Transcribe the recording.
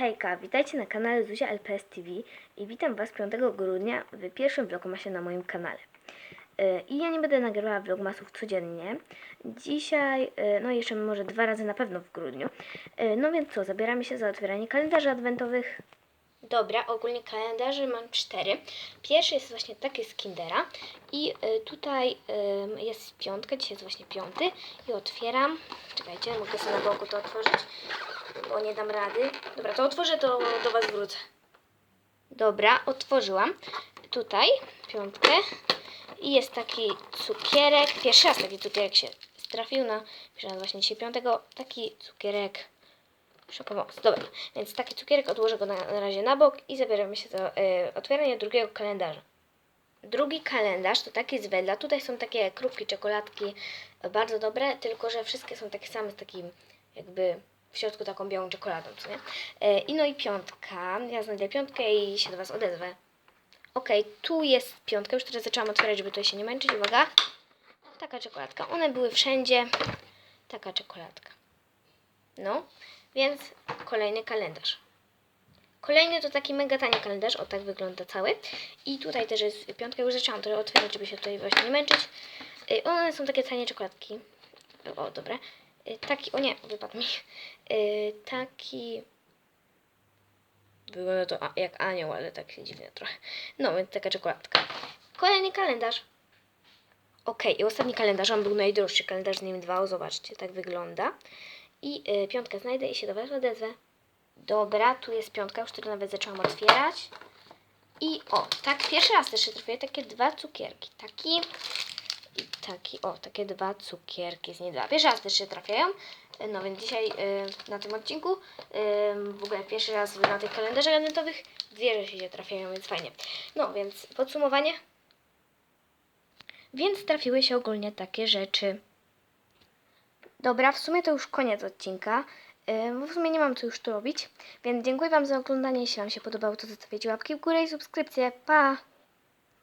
Hejka, witajcie na kanale Zuzia LPS TV i witam Was 5 grudnia w pierwszym vlogmasie na moim kanale. Yy, I ja nie będę nagrywała vlogmasów codziennie. Dzisiaj, yy, no jeszcze może dwa razy na pewno w grudniu. Yy, No więc co, zabieramy się za otwieranie kalendarzy adwentowych. Dobra, ogólnie kalendarzy mam cztery. Pierwszy jest właśnie taki z Kindera i y, tutaj y, jest piątka, dzisiaj jest właśnie piąty i otwieram. Czekajcie, mogę sobie na boku to otworzyć, bo nie dam rady. Dobra, to otworzę, to do Was wrócę. Dobra, otworzyłam tutaj piątkę i jest taki cukierek. Pierwszy raz taki cukierek się trafił na, pierwszy raz właśnie dzisiaj piątego, taki cukierek Szokomoc. Dobra, więc taki cukierek odłożę go na, na razie na bok i zabierzemy się do y, otwierania drugiego kalendarza. Drugi kalendarz to taki z Wedla. Tutaj są takie krupki czekoladki, bardzo dobre, tylko że wszystkie są takie same z takim jakby w środku taką białą czekoladą, co nie? E, I no i piątka. Ja znajdę piątkę i się do Was odezwę. Okej, tu jest piątka. Już teraz zaczęłam otwierać, żeby tutaj się nie męczyć. Uwaga. Taka czekoladka. One były wszędzie. Taka czekoladka. No, więc kolejny kalendarz. Kolejny to taki mega tani kalendarz, o tak wygląda cały. I tutaj też jest piątka, już zaczęłam to otwierać, żeby się tutaj właśnie nie męczyć. Y, One są takie tanie czekoladki. O, dobra. Y, Taki, o nie, wypadł mi. Y, Taki... Wygląda to jak anioł, ale tak się dziwnie trochę. No, więc taka czekoladka. Kolejny kalendarz. Okej, i ostatni kalendarz, on był najdroższy, kalendarz z nim 2, zobaczcie, tak wygląda. I y, piątkę znajdę i się do Was odezwę. Dobra, tu jest piątka, już którą nawet zaczęłam otwierać. I o, tak, pierwszy raz też się trafiły takie dwa cukierki. Taki i taki, o, takie dwa cukierki z niej dwa. Pierwszy raz też się trafiają. No więc dzisiaj y, na tym odcinku, y, w ogóle pierwszy raz na tych kalendarzach adwentowych, dwie rzeczy się trafiają, więc fajnie. No więc podsumowanie. Więc trafiły się ogólnie takie rzeczy. Dobra, w sumie to już koniec odcinka. Bo w sumie nie mam co już tu robić. Więc dziękuję Wam za oglądanie. Jeśli Wam się podobało, to zostawiajcie łapki w górę i subskrypcję. Pa!